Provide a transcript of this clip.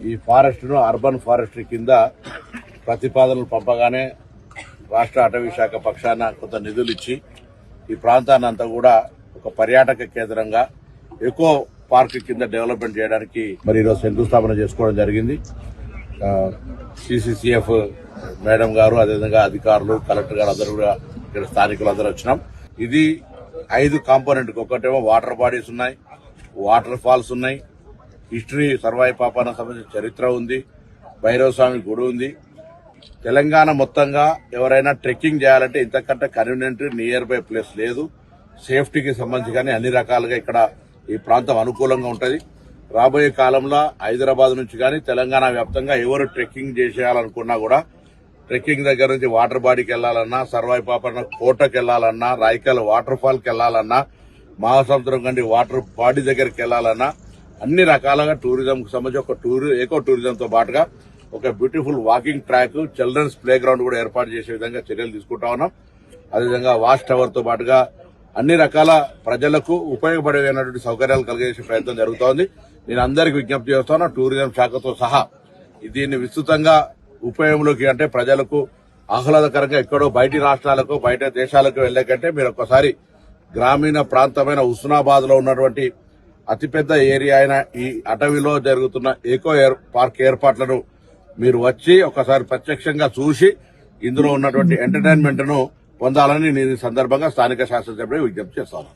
ఈ ఫారెస్ట్ను urban forestry కింద ప్రతిపాదనలు పంపగానే రాష్ట్ర అటవీ శాఖ పక్షాన కొంత నిధులు ఇచ్చి ఈ ప్రాంతాన్ని అంతా కూడా ఒక పర్యాటక కేంద్రంగా ఎకో పార్క్ కింద డెవలప్మెంట్ చేయడానికి మరి ఈరోజు శంకుస్థాపన చేసుకోవడం జరిగింది. సిసిసిఎఫ్ మేడం గారు అదేవిధంగా అధికారులు కలెక్టర్ గారు అందరూ కూడా ఇక్కడ స్థానికులు అందరూ వచ్చినాం. ఇది ఐదు కాంపోనెంట్ ఒకటేమో వాటర్ బాడీస్ ఉన్నాయి వాటర్ ఫాల్స్ ఉన్నాయి హిస్టరీ సర్వాయి పాపాన సంబంధించిన చరిత్ర ఉంది భైరవ స్వామి గుడి ఉంది. తెలంగాణ మొత్తంగా ఎవరైనా ట్రెక్కింగ్ చేయాలంటే ఇంతకంటే కన్వీనియంట్ నియర్ బై ప్లేస్ లేదు. సేఫ్టీకి సంబంధించి కానీ అన్ని రకాలుగా ఇక్కడ ఈ ప్రాంతం అనుకూలంగా ఉంటుంది. రాబోయే కాలంలో హైదరాబాద్ నుంచి కానీ తెలంగాణ వ్యాప్తంగా ఎవరు ట్రెక్కింగ్ చేసేయాలనుకున్నా కూడా ట్రెక్కింగ్ దగ్గర నుంచి వాటర్ బాడీకి వెళ్ళాలన్నా సర్వాయి పాపన్న కోటకి వెళ్ళాలన్నా రాయికల్ వాటర్ ఫాల్కి వెళ్ళాలన్నా మహాసముద్రం కండి వాటర్ బాడీ దగ్గరికి వెళ్ళాలన్నా అన్ని రకాలుగా టూరిజం కు సంబంధించి ఒక టూర్ ఎకో టూరిజం తో పాటుగా ఒక beautiful walking track children's play ground కూడా ఏర్పాటు చేసే విధంగా చర్యలు తీసుకుంటా ఉన్నాం. అదేవిధంగా వాష్ టవర్తో పాటుగా అన్ని రకాల ప్రజలకు ఉపయోగపడేటువంటి సౌకర్యాలు కలిగేసే ప్రయత్నం జరుగుతోంది. నేను అందరికి విజ్ఞప్తి చేస్తాను టూరిజం శాఖతో సహా దీన్ని విస్తృతంగా ఉపయోగంలోకి అంటే ప్రజలకు ఆహ్లాదకరంగా ఎక్కడో బయటి రాష్ట్రాలకు బయట దేశాలకు వెళ్ళే కంటే మీరు ఒక్కసారి గ్రామీణ ప్రాంతమైన హుస్నాబాద్లో ఉన్నటువంటి అతిపెద్ద ఏరియా అయిన ఈ అటవీలో జరుగుతున్న ఏకో ఏర్- పార్క్ ఏర్పాట్లను మీరు వచ్చి ఒకసారి ప్రత్యక్షంగా చూసి ఇందులో ఉన్నటువంటి ఎంటర్టైన్మెంట్ను పొందాలని నేను ఈ సందర్భంగా స్థానిక శాసనసభ్యుడు విజ్ఞప్తి చేస్తాను.